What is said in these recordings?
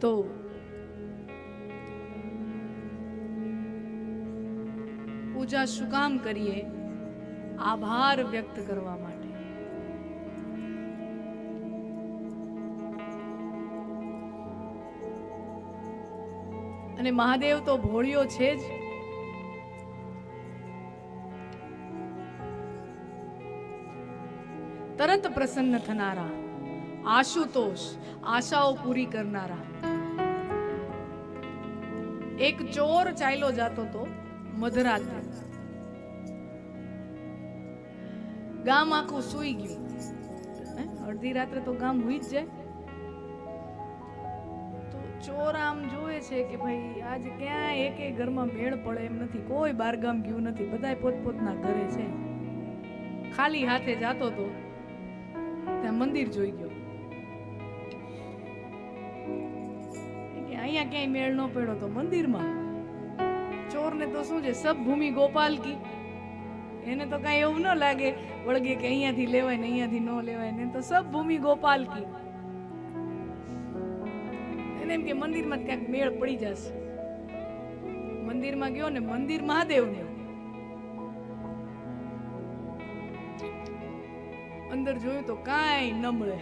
તો પૂજા શું કામ કરીએ? આભાર વ્યક્ત કરવા માટે. અને મહાદેવ તો ભોળિયો છે જ. તરત પ્રસન્ન થનારા. આશુતોષ, આશાઓ પૂરી કરનારા. એક ચોર ચાલ્યો જાતો તો મધરાત્રે. ગામ આખું સૂઈ ગયું. અડધી રાત્રે તો ગામ હુઈ જ જાય. તો ચોર આમ જોવે છે કે ભાઈ, આજે ક્યાં એક ઘરમાં મેળ પડે એમ નથી. કોઈ બારગામ ગયું નથી. બધાય પોતપોતના ઘરે છે. ખાલી હાથે જાતો તો ત્યાં મંદિર જોઈ ગયો. અહીંયા ક્યાંય મેળ ન પડ્યો તો મંદિરમાં. ચોરને તો શું છે સબ ભૂમિ ગોપાલ કી. એને તો કાંઈ એવું ન લાગે વળગે કે અહીંયાથી લેવાય ને અહીંયાથી ન લેવાય ને તો સબ ભૂમિ ગોપાલ કી. એને એમ કે મંદિરમાં ક્યાંક મેળ પડી જશે. મંદિરમાં ગયો ને મંદિર મહાદેવનું. અંદર જોયું તો કાંઈ ન મળે.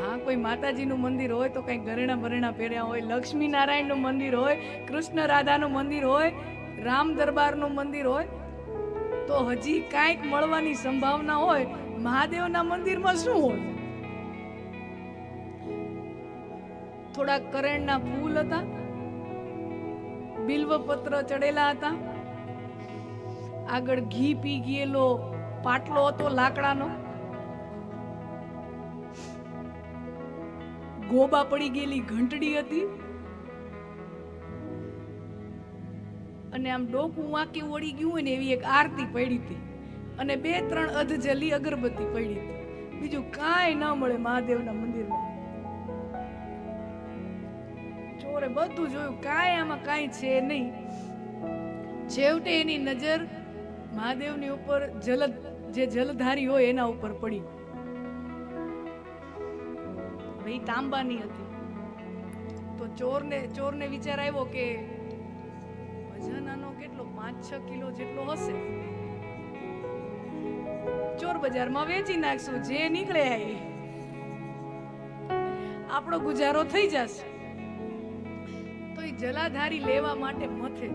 હા, કોઈ માતાજીનું મંદિર હોય તો કંઈ ગરણા બરણા પહેર્યા હોય લક્ષ્મી નારાયણનું મંદિર હોય કૃષ્ણ રાધાનું મંદિર હોય, રામ દરબારનું મંદિર હોય, તો હજી કાંઈક મળવાની સંભાવના હોય, મહાદેવના મંદિરમાં શું હોય? થોડા કરેણના ફૂલ હતા, બિલ્વપત્ર ચડેલા હતા, આગળ ઘી પી ગયેલો પાટલો હતો લાકડાનો. ગોબા પડી ગયેલી ઘંટડી હતી. અને આમ ડોકું વાંકી ઓળી ગયું હોય ને એવી એક આરતી પડી હતી. અને બે ત્રણ અધ જલી અગરબત્તી પડી હતી. બીજું કાંઈ ન મળે મહાદેવના મંદિરમાં. ચોરે બધું જોયું, કાંઈ આમાં કાંઈ છે નહીં. છેવટે એની નજર મહાદેવની ઉપર જલ જે જલધારી હોય એના ઉપર પડી. હવે ઈ તાંબાની હતી. તો ચોરને ચોરને વિચાર આવ્યો કે વજન આનો કેટલો પાંચ, છ કિલો જેટલો હશે. ચોર બજારમાં વેચી નાખશું, જે નીકળે એ. આપણો ગુજારો થઈ જશે. તો એ જલાધારી લેવા માટે મથે.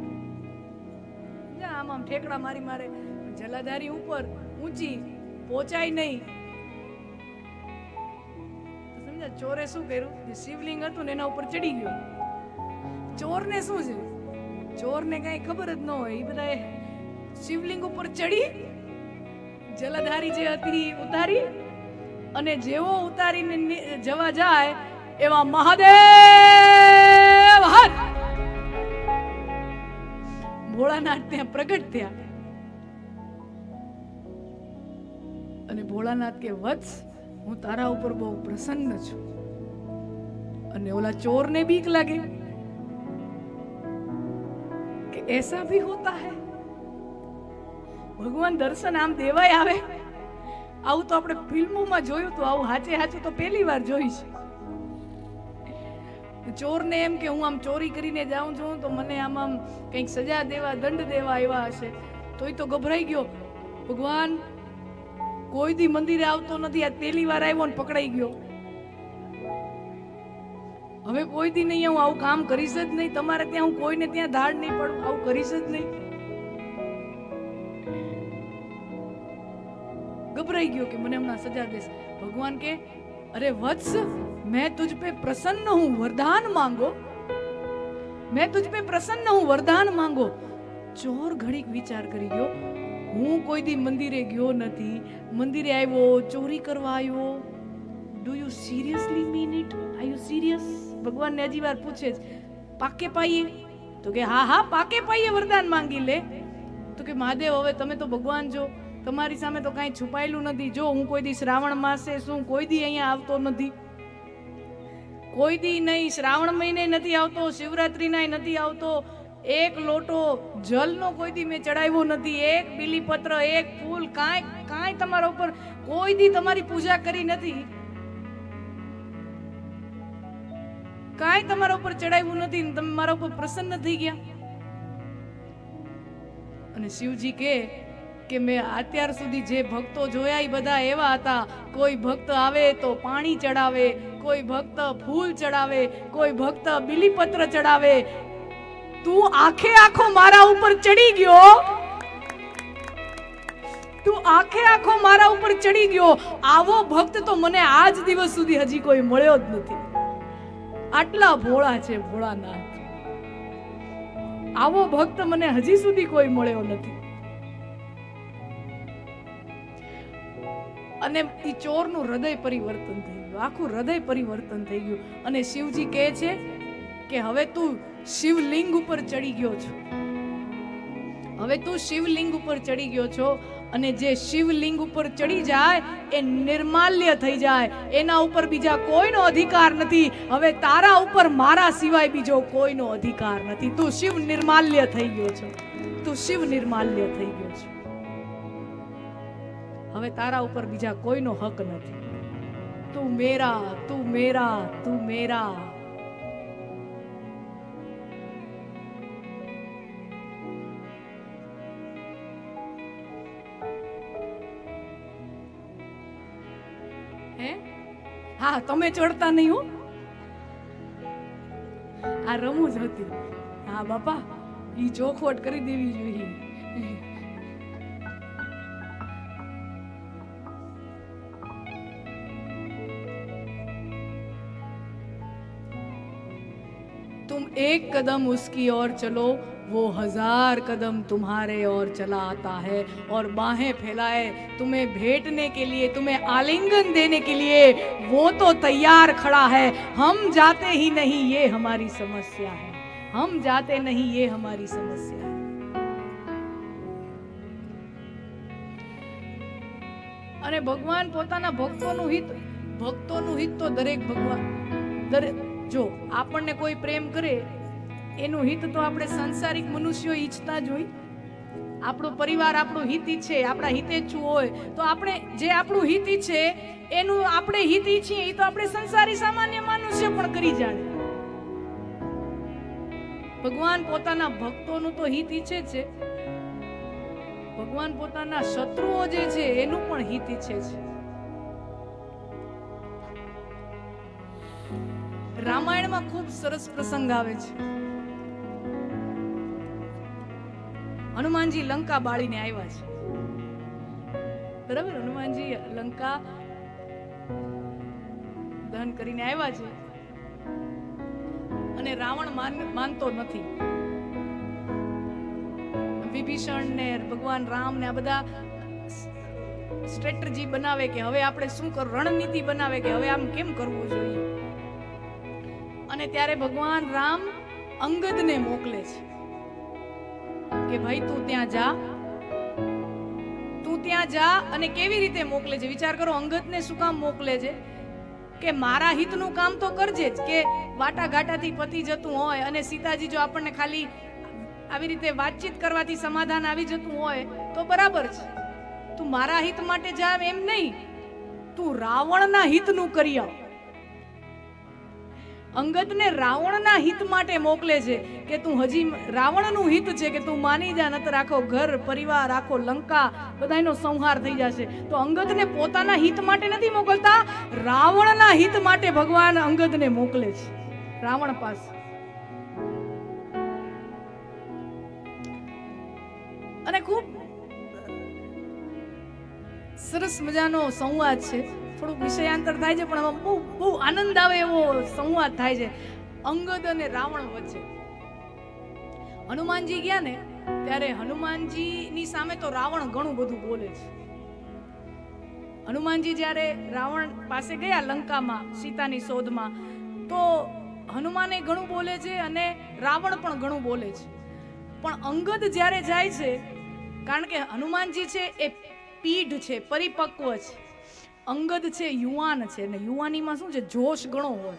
આમ આમ ઠેકડા મારી મારે. જલાધારી ઉપર ઊંચી પહોંચાય નહીં. તો ચોરે શું કર્યું? જે શિવલિંગ હતું ને એના ઉપર ચડી ગયો. ચોરને શું છે? ચોરને કાંઈ ખબર જ ન હોય. એ બધા શિવલિંગ ઉપર ચડી, જલધારી જે હતી ઉતારી અને જેવો ઉતારીને જવા જાય એવા મહાદેવ હર ભોળાનાથ ત્યાં પ્રગટ થયા. અને ભોળાનાથ કે વત્સ હું તારા ઉપર બહુ પ્રસન્ન છું. અને ઓલા ચોરને બીક લાગે. કે એસા ભી હોતા હે? ભગવાન દર્શન આમ દેવાય આવે? આવું તો આપણે ફિલ્મોમાં જોયું તો આવું હાચે હાચું તો પહેલી વાર જોઈ છે. ચોરને એમ કે હું આમ ચોરી કરીને જાઉં છું તો મને આમ આમ કંઈક સજા દેવા, દંડ દેવા એવા હશે. તોય તો ગભરાઈ ગયો. ભગવાન કોઈ દી મંદિરે આવતો નથી. આ પહેલી વાર આવ્યો ને પકડાઈ ગયો. હવે કોઈ દી નહીં, હું આવું કામ કરીશ જ નહીં. તમારે ત્યાં હું કોઈને ત્યાં ધાડ નહીં પડું. આવું કરીશ જ નહીં. ગભરાઈ ગયો કે મને હમણાં સજા દેશ. ભગવાન કે, અરે વત્સ, મેં તુજ પે પ્રસન્ન હું, વરદાન માંગો. મેં તુજ પે પ્રસન્ન હું, વરદાન માંગો. ચોર ઘડીક વિચાર કરી ગયો. હું કોઈ દી મંદિરે ગયો નથી. મંદિરે આવ્યો, ચોરી કરવા આવ્યો. Do you seriously mean it are you serious ભગવાનને હજી વાર પૂછે છે. પાકે પાઈએ તો કે હા હા, પાકે પાઈએ વરદાન માંગી લે. તો કે મહાદેવ, હવે તમે તો ભગવાન જો તમારી સામે તો કાંઈ છુપાયેલું નથી. જો હું કોઈ દી શ્રાવણ માસે શું કોઈ દી અહીંયા આવતો નથી. કોઈ દી નહીં, શ્રાવણ મહિને નથી આવતો, શિવરાત્રીનાય નથી આવતો. એક લોટો જલનો કોઈ દી મેં ચડાવ્યો નથી, એક બીલીપત્ર, એક ફૂલ, કાંઈ કાંઈ તમારા ઉપર કોઈ દી તમારી પૂજા કરી નથી. કાંઈ તમારા ઉપર ચડાવ્યું નથી તમે મારા ઉપર પ્રસન્ન થઈ ગયા. અને શિવજી કે કે મેં અત્યાર સુધી જે ભક્તો જોયા એ બધા એવા હતા, કોઈ ભક્ત આવે તો પાણી ચડાવે, કોઈ ભક્ત ફૂલ ચડાવે, કોઈ ભક્ત બીલીપત્ર ચડાવે તું આખે આખો મારા ઉપર ચડી ગયો. તું આખે આખો મારા ઉપર ચડી ગયો. આવો ભક્ત તો મને આજ દિવસ સુધી હજી કોઈ મળ્યો જ નથી. આટલા ભોળા છે ભોળાનાથ. આવો ભક્ત મને હજી સુધી કોઈ મળ્યો નથી. અને એ ચોરનું હૃદય પરિવર્તન થઈ ગયું. આખું હૃદય પરિવર્તન થઈ ગયું. અને શિવજી કહે છે કે હવે તું શિવલિંગ ઉપર ચડી ગયો છો. હવે તું શિવલિંગ ઉપર ચડી ગયો છો અને જે શિવલિંગ ઉપર ચડી જાય, એ નિર્માલ્ય થઈ જાય. એના ઉપર બીજા કોઈનો અધિકાર નથી. હવે તારા ઉપર મારા સિવાય બીજો કોઈનો અધિકાર નથી. તું શિવ નિર્માલ્ય થઈ ગયો છો. તું શિવ નિર્માલ્ય થઈ ગયો છો. હવે તારા ઉપર બીજા કોઈનો હક નથી. તું મેરા તું મેરા તું મેરા. હે? હા, તમે ચડતા નહીં હો. આ રમૂજ હતી. હા, બાપા એ ચોખવટ કરી દેવી જોઈએ. तुम एक कदम उसकी ओर चलो वो हजार कदम तुम्हारे ओर चला आता है और बाहें फैलाए तुम्हें भेंटने के लिए तुम्हें आलिंगन देने के लिए वो तो तैयार खड़ा है हम जाते ही नहीं ये हमारी समस्या है हम जाते नहीं ये हमारी समस्या है અને ભગવાન પોતાના ભક્તોનું હિત ભક્તોનું હિત તો દરેક ભગવાન દરેક જો આપણને કોઈ પ્રેમ કરે, એનું હિત તો આપણે સંસારિક મનુષ્યો ઈચ્છતા જ હોય. આપણો પરિવાર આપણું હિત ઈચ્છે, આપણા હિતેચ્છુ હોય, તો આપણે જે આપણું હિત ઈચ્છે, એનું આપણે હિત ઈચ્છીએ એ તો આપણે સંસારી સામાન્ય મનુષ્ય પણ કરી જાણે. ભગવાન પોતાના ભક્તોનું તો હિત ઈચ્છે છે. ભગવાન પોતાના શત્રુઓ જે છે, એનું પણ હિત ઈચ્છે છે. રામાયણમાં ખૂબ સરસ પ્રસંગ આવે છે. હનુમાનજી લંકા બાળીને આવ્યા છે. બરાબર? હનુમાનજી લંકા દહન કરીને આવ્યા છે. અને રાવણ માન- માનતો નથી. વિભીષણ ને ભગવાન રામ ને આ બધા સ્ટ્રેટજી બનાવે કે હવે આપણે શું કર? રણનીતિ બનાવે કે હવે આમ કેમ કરવું જોઈએ? અને ત્યારે ભગવાન રામ અંગદને મોકલે છે કે ભાઈ, તું ત્યાં જા. તું ત્યાં જા અને કેવી રીતે મોકલે છે? વિચાર કરો, અંગદને શું કામ મોકલે છે? કે મારા હિતનું કામ તો કરજે જ, કે વાટાઘાટાથી પતી જતું હોય અને સીતાજી જો આપણને ખાલી આવી રીતે વાતચીત કરવાથી સમાધાન આવી જતું હોય, તો બરાબર છે. તું મારા હિત માટે જા એમ નહીં. તું રાવણના હિતનું કરી આવ. અંગદને રાવણના હિત માટે મોકલે છે કે તું હજી રાવણનું હિત છે કે તું માની જા, નતર આખો ઘર, પરિવાર, આખો લંકા બધાનો સંહાર થઈ જશે. તો અંગદને પોતાના હિત માટે નથી મોકલતા, રાવણના હિત માટે ભગવાન અંગદને મોકલે છે. રાવણ પાસે. અને ખૂબ સરસ મજાનો સંવાદ છે. થોડુંક વિષયાંતર થાય છે, પણ આમાં બહુ બહુ આનંદ આવે એવો સંવાદ થાય છે. અંગદ અને રાવણ વચ્ચે. હનુમાનજી ગયા ને, ત્યારે હનુમાનજીની સામે તો રાવણ ઘણું બધું બોલે છે. હનુમાનજી જ્યારે રાવણ પાસે ગયા લંકામાં, સીતાની શોધમાં, તો હનુમાને ઘણું બોલે છે અને રાવણ પણ ઘણું બોલે છે. પણ અંગદ જ્યારે જાય છે, કારણ કે હનુમાનજી છે એ પીઢ છે, પરિપક્વ છે. અંગદ છે, યુવાન છે. અને યુવાનીમાં શું છે? જોશ ઘણો હોય.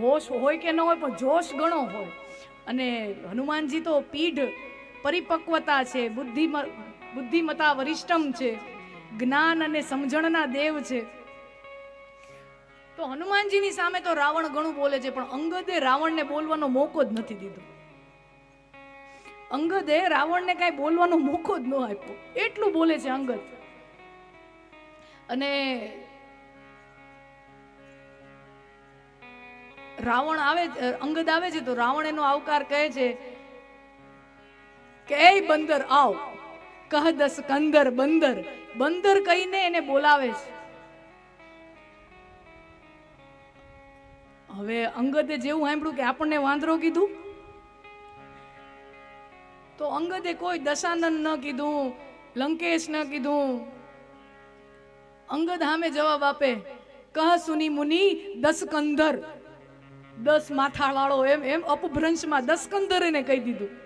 હોશ હોય કે ન હોય, પણ જોશ ઘણો હોય. અને હનુમાનજી તો પીઢ પરિપક્વતા છે બુદ્ધિ બુદ્ધિમતા વરિષ્ઠમ છે, જ્ઞાન અને સમજણના દેવ છે. તો હનુમાનજીની સામે તો રાવણ ઘણું બોલે છે, પણ અંગદે રાવણને બોલવાનો મોકો જ નથી દીધો. અંગદે રાવણને કાંઈ બોલવાનો મોકો જ ન આપ્યો. એટલું બોલે છે અંગદ. અને રાવણ આવે અંગદ આવે છે તો રાવણ એનો આવકાર કહે છે કે એ બંદર, આવ. કહ દસ બંદર. બંદર કહીને એને બોલાવે છે. હવે અંગદે જેવું સાંભળ્યું કે આપણને વાંદરો કીધું? તો અંગદે કોઈ દશાનંદ ન કીધું, લંકેશ ન કીધું અંગદ સામે જવાબ આપે, કહ સુની મુનિ, દસ કંદર. દસ માથાવાળો એમ એમ અપભ્રંશમાં દસ કંધર એને કહી દીધું.